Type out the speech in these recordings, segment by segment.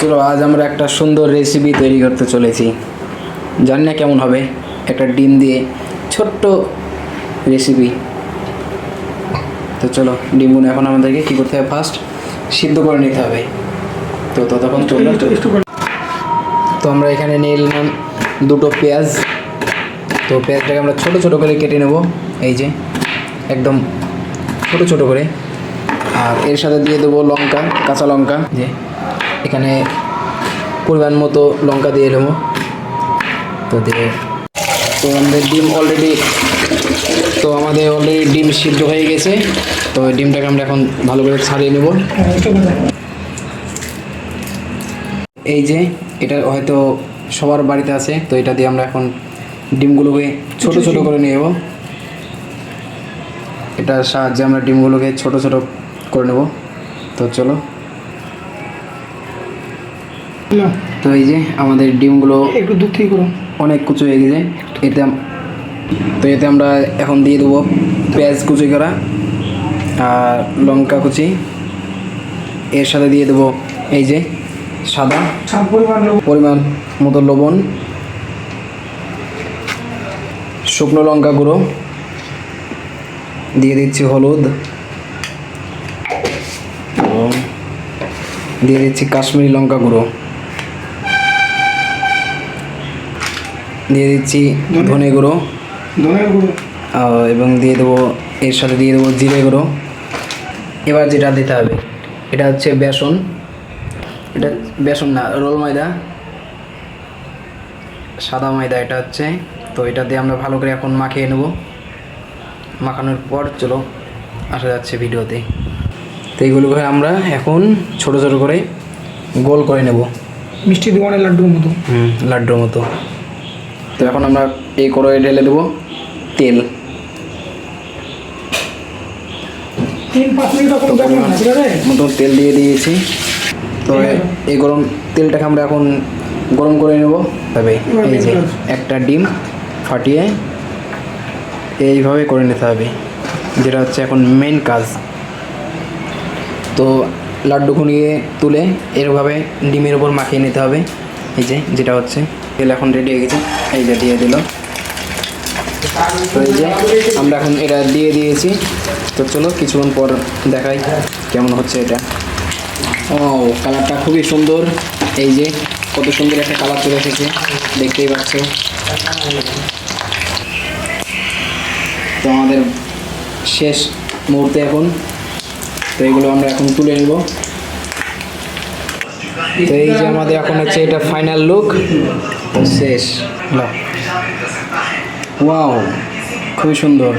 চলো আজ আমরা একটা সুন্দর রেসিপি তৈরি করতে চলেছি। জানি না কেমন হবে। একটা ডিম দিয়ে ছোট্ট রেসিপি তো চলো ডিমগুলো এখন আমাদেরকে কী করতে হবে? ফার্স্ট সিদ্ধ করে নিতে হবে। তো ততক্ষণ চলো তো আমরা এখানে নিয়ে নিলাম দুটো পেঁয়াজ। তো পেঁয়াজটাকে আমরা ছোট ছোট করে কেটে নেব। এই যে একদম ছোট ছোট করে। আর এর সাথে দিয়ে দেবো লঙ্কা কাঁচা লঙ্কা। যে এখানে পরিমাণ মতো লঙ্কা দিয়ে নেব তো দিয়ে তো আমাদের ডিম অলরেডি তো আমাদের অলরেডি ডিম সিদ্ধ হয়ে গেছে। তো ডিমটাকে আমরা এখন ভালো করে ছাড়িয়ে নেব। এই যে এটা হয়তো সবার বাড়িতে আছে তো এটা দিয়ে আমরা এখন ডিমগুলোকে ছোট ছোট করে নিয়ে নেব। এটার সাহায্যে আমরা ডিমগুলোকে ছোট ছোট করে নেব। তো চলো। তো এই যে আমাদের ডিমগুলো একটু দূর থেকে করো। অনেক কুচো হয়ে গেছে। এতে তো এতে আমরা এখন দিয়ে দেবো পেঁয়াজ কুচি করা আর লঙ্কা কুচি। এর সাথে দিয়ে দেবো এই যে সাদা পরিমাণ মতো লবণ শুকনো লঙ্কা গুঁড়ো দিয়ে দিচ্ছি হলুদ দিয়ে দিচ্ছি কাশ্মীরি লঙ্কা গুঁড়ো। দিয়ে দিচ্ছি ধনে গুঁড়ো। গুঁড়ো। এবং দিয়ে দেবো এর সাথে দিয়ে দেবো জিরে গুঁড়ো। এবার যেটা দিতে হবে এটা হচ্ছে বেসন। এটা বেসন না রোল ময়দা। সাদা ময়দা এটা হচ্ছে। তো এটা দিয়ে আমরা ভালো করে এখন মাখিয়ে নেব। মাখানোর পর চলো আসা যাচ্ছে ভিডিওতে। তো এইগুলোকে আমরা এখন ছোট ছোট করে গোল করে নেব। মিষ্টি দোকানের লাড্ডুর মতো। হুম লাড্ডুর মতো। তো এখন আমরা এই কড়াইয়ে ঢেলে দেবো তেল। তিন পাঁচ মিনিট তখন দেখুন না ঠিক আছে? মতো তেল দিয়ে দিয়েছি। তো এই গরম তেলটাকে আমরা এখন গরম করে নেব। তবে এই যে একটা ডিম ফাটিয়ে এইভাবে করে নিতে হবে যেটা হচ্ছে এখন মেন কাজ। তো লাড্ডু খুনিয়ে তুলে এরভাবে ডিমের উপর মাখিয়ে নিতে হবে এই যে যেটা হচ্ছে। তেল এখন রেডি হয়ে গেছে। এই যে দিয়ে দিল। তো এই যে আমরা এখন এটা দিয়ে দিয়েছি। তো চলো কিছুক্ষণ পর দেখাই কেমন হচ্ছে এটা। ও কালারটা খুবই সুন্দর। এই যে কত সুন্দর একটা কালার চলে এসেছে। দেখতেই পাচ্ছ। তো আমাদের শেষ মুহূর্তে এখন। তো এগুলো আমরা এখন তুলে নেব। তো এই যে আমাদের এখন হচ্ছে এটা ফাইনাল লুক শেষ। ওয়াও খুবই সুন্দর।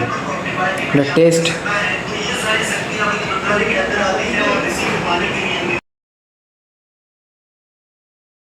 এটা টেস্ট